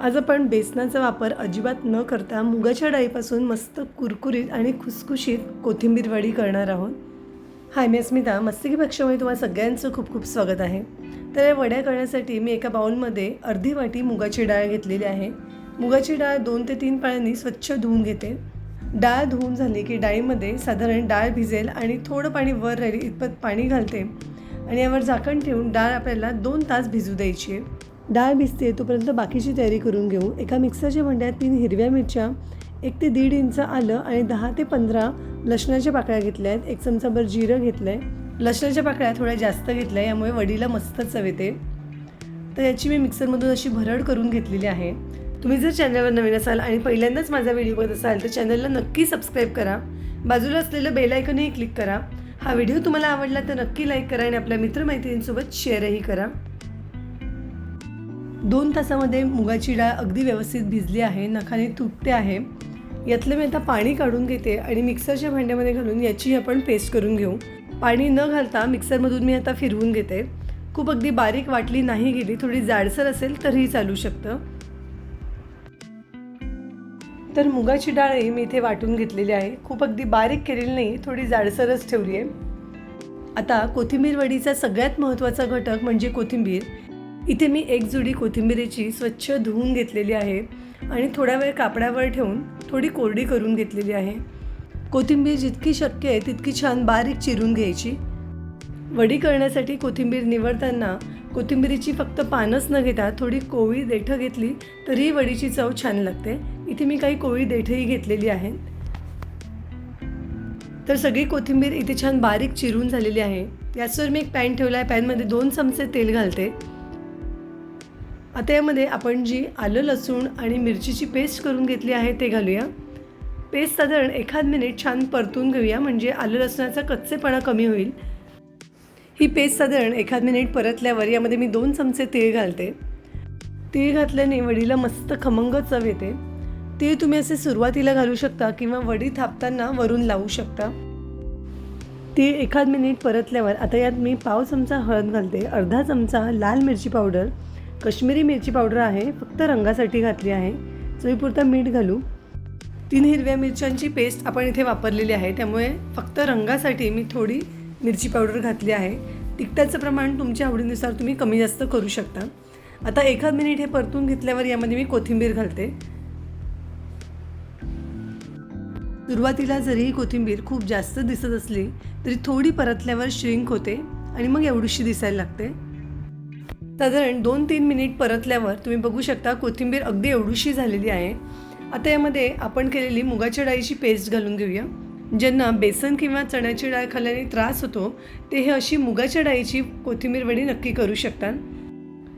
आज आपण बेसनाचा वापर अजिबात न करता मुगाच्या डाळीपासून मस्त कुरकुरीत आणि खुसखुशीत कोथिंबीर वडी करणार आहोत. हाय मी अस्मिता. मस्तकी पक्षामध्ये तुम्हाला सगळ्यांचं खूप खूप स्वागत आहे. तर या वड्या करण्यासाठी मी एका बाउलमध्ये अर्धी वाटी मुगाची डाळ घेतलेली आहे. मुगाची डाळ दोन ते तीन पाण्याने स्वच्छ धुवून घेते. डाळ धुवून झाली की डाळीमध्ये साधारण डाळ भिजेल आणि थोडं पाणी वर राहील इतपत पाणी घालते. आणि यावर झाकण ठेवून डाळ आपल्याला दोन तास भिजू द्यायची आहे. डाळ भिजते तोपर्यंत बाकीची तयारी करून घेऊ. एका मिक्सरच्या भांड्यात तीन हिरव्या मिरच्या एक ते दीड इंच आलं आणि दहा ते पंधरा लसणाच्या पाकळ्या घेतल्या आहेत एक चमचाभर जिरं घेतलं आहे लसणाच्या पाकळ्या थोड्या जास्त घेतल्या यामुळे वडीला मस्त चव येते. तर याची मी मिक्सरमधून अशी भरड करून घेतलेली आहे. तुम्ही जर चॅनलवर नवीन असाल आणि पहिल्यांदाच माझा व्हिडिओ बघत असाल तर चॅनलला नक्की सबस्क्राईब करा. बाजूला असलेलं बेल आयकनही क्लिक करा. हा व्हिडिओ तुम्हाला आवडला तर नक्की लाईक करा आणि आपल्या मित्रमैत्रिणींसोबत शेअरही करा. दोन तासामध्ये मुगाची डाळ अगदी व्यवस्थित भिजली आहे नखाने तुटते आहे. यातलं मी आता पाणी काढून घेते आणि मिक्सरच्या भांड्यामध्ये घालून याची आपण पेस्ट करून घेऊ. पाणी न घालता मिक्सरमधून मी आता फिरवून घेते. खूप अगदी बारीक वाटली नाही गेली थोडी जाडसर असेल तरीही चालू शकतं. तर मुगाची डाळही मी इथे वाटून घेतलेली आहे. खूप अगदी बारीक केलेली नाही थोडी जाडसरच ठेवली आहे आता कोथिंबीर वडीचा सगळ्यात महत्त्वाचा घटक म्हणजे कोथिंबीर. इथे मी एक जुडी कोथिंबिरीची स्वच्छ धुवून घेतलेली आहे आणि थोडा वेळ कापडावर ठेवून थोडी कोरडी करून घेतलेली आहे. कोथिंबीर जितकी शक्य आहे तितकी छान बारीक चिरून घ्यायची. वडी करण्यासाठी कोथिंबीर निवडताना कोथिंबिरीची फक्त पानच न घेता थोडी कोवळी देठं घेतली तरीही वडीची चव छान लागते. इथे मी काही कोवळी देठंही घेतलेली आहेत. तर सगळी कोथिंबीर इथे छान बारीक चिरून झालेली आहे. याचवर मी एक पॅन ठेवला आहे पॅनमध्ये दोन चमचे तेल घालते. आता यामध्ये आपण जी आलं लसूण आणि मिरचीची पेस्ट करून घेतली आहे ते घालूया. पेस्ट साधारण एखाद मिनिट छान परतून घेऊया म्हणजे आलं लसणाचा कच्चेपणा कमी होईल. ही पेस्ट साधारण एखाद मिनिट परतल्यावर यामध्ये मी दोन चमचे तीळ घालते. तीळ घातल्याने वडीला मस्त खमंग चव येते. तीळ तुम्ही असे सुरुवातीला घालू शकता किंवा वडी थापताना वरून लावू शकता. तीळ एखाद मिनिट परतल्यावर आता यात मी पाव चमचा हळद घालते अर्धा चमचा लाल मिरची पावडर कश्मीरी मिरची पावडर आहे फक्त रंगासाठी घातली आहे. चवीपुरता मीठ घालू. तीन हिरव्या मिरच्यांची पेस्ट आपण इथे वापरलेली आहे त्यामुळे फक्त रंगासाठी मी थोडी मिरची पावडर घातली आहे. तिखटाचं प्रमाण तुमच्या आवडीनुसार तुम्ही कमी जास्त करू शकता. आता एखाद मिनिट हे परतून घेतल्यावर यामध्ये मी कोथिंबीर घालते. सुरुवातीला जरी ही कोथिंबीर खूप जास्त दिसत असली तरी थोडी परतल्यावर श्रिंक होते आणि मग एवढीशी दिसायला लागते. साधारण दोन तीन मिनिट परतल्यावर तुम्ही बघू शकता कोथिंबीर अगदी एवढीशी झालेली आहे. आता यामध्ये आपण केलेली मुगाच्या डाळीची पेस्ट घालून घेऊया. ज्यांना बेसन किंवा चण्याची डाळ खाल्ल्याने त्रास होतो ते हे अशी मुगाच्या डाळीची कोथिंबीर वडी नक्की करू शकतात.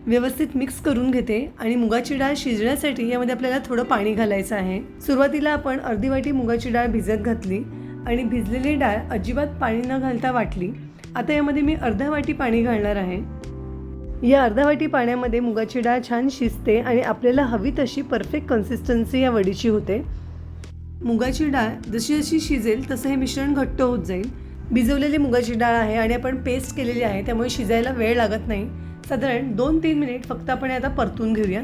व्यवस्थित मिक्स करून घेते आणि मुगाची डाळ शिजण्यासाठी यामध्ये आपल्याला थोडं पाणी घालायचं आहे. सुरुवातीला आपण अर्धी वाटी मुगाची डाळ भिजत घातली आणि भिजलेली डाळ अजिबात पाणी न घालता वाटली. आता यामध्ये मी अर्धा वाटी पाणी घालणार आहे. या अर्धावाटी पाण्यामध्ये मुगाची डाळ छान शिजते आणि आपल्याला हवी तशी परफेक्ट कन्सिस्टन्सी या वडीची होते. मुगाची डाळ जशी जशी शिजेल तसं हे मिश्रण घट्ट होत जाईल. भिजवलेली मुगाची डाळ आहे आणि आपण पेस्ट केलेली आहे त्यामुळे शिजायला वेळ लागत नाही. साधारण दोन तीन मिनिट फक्त आपण आता परतून घेऊया.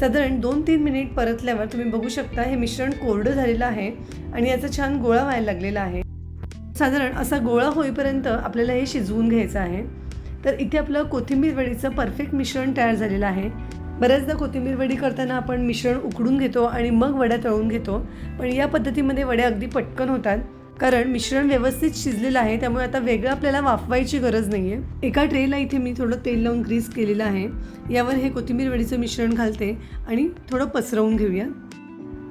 साधारण दोन तीन मिनिट परतल्यावर तुम्ही बघू शकता हे मिश्रण कोरडं झालेलं आहे आणि याचा छान गोळा व्हायला लागलेला आहे. साधारण असा गोळा होईपर्यंत आपल्याला हे शिजवून घ्यायचं आहे. तर इथे आपलं कोथिंबीर वडीचं परफेक्ट मिश्रण तयार झालेलं आहे. बऱ्याचदा कोथिंबीर वडी करताना आपण मिश्रण उकडून घेतो आणि मग वड्या तळून घेतो. पण या पद्धतीमध्ये वड्या अगदी पटकन होतात. कारण मिश्रण व्यवस्थित शिजलेलं आहे त्यामुळे आता वेगळं आपल्याला वाफवायची गरज नाही आहे एका ट्रेला इथे मी थोडं तेल लावून ग्रीस केलेलं आहे. यावर हे कोथिंबीर वडीचं मिश्रण घालते आणि थोडं पसरवून घेऊया.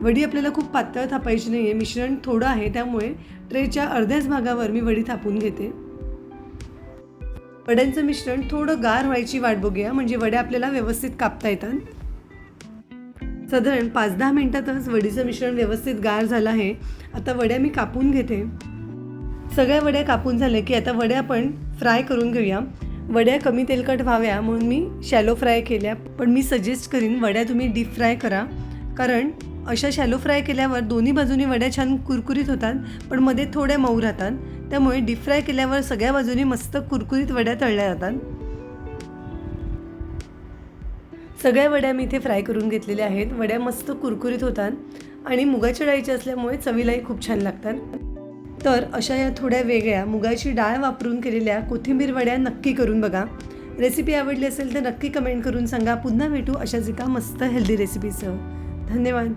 वडी आपल्याला खूप पातळ थापायची नाही आहे मिश्रण थोडं आहे त्यामुळे ट्रेच्या अर्ध्याच भागावर मी वडी थापून घेते. वड्यांचं मिश्रण थोडं गार व्हायची वाट बघूया. म्हणजे वड्या आपल्याला व्यवस्थित कापता येतात. साधारण पाच दहा मिनिटातच वडीचं मिश्रण व्यवस्थित गार झालं आहे. आता वड्या मी कापून घेते. सगळ्या वड्या कापून झाल्या की आता वड्या आपण फ्राय करून घेऊया. वड्या कमी तेलकट व्हाव्या म्हणून मी शॅलो फ्राय केल्या. पण मी सजेस्ट करीन वड्या तुम्ही डीप फ्राय करा. कारण अशा शॅलो फ्राय केल्यावर दोन्ही बाजूनी वड्या छान कुरकुरीत होतात पण मध्ये थोड्या मऊ राहतात. त्यामुळे डीप फ्राय केल्यावर सगळ्या बाजूनी मस्त कुरकुरीत वड्या तळल्या जातात. सगळ्या वड्या मी इथे फ्राय करून घेतलेल्या आहेत. वड्या मस्त कुरकुरीत होतात आणि मुगाच्या डाळीच्या असल्यामुळे चवीलाही खूप छान लागतात. तर अशा या थोड्या वेगळ्या मुगाची डाळ वापरून केलेल्या कोथिंबीर वड्या नक्की करून बघा. रेसिपी आवडली असेल तर नक्की कमेंट करून सांगा. पुन्हा भेटू अशाच एका मस्त हेल्दी रेसिपीसह धन्यवाद.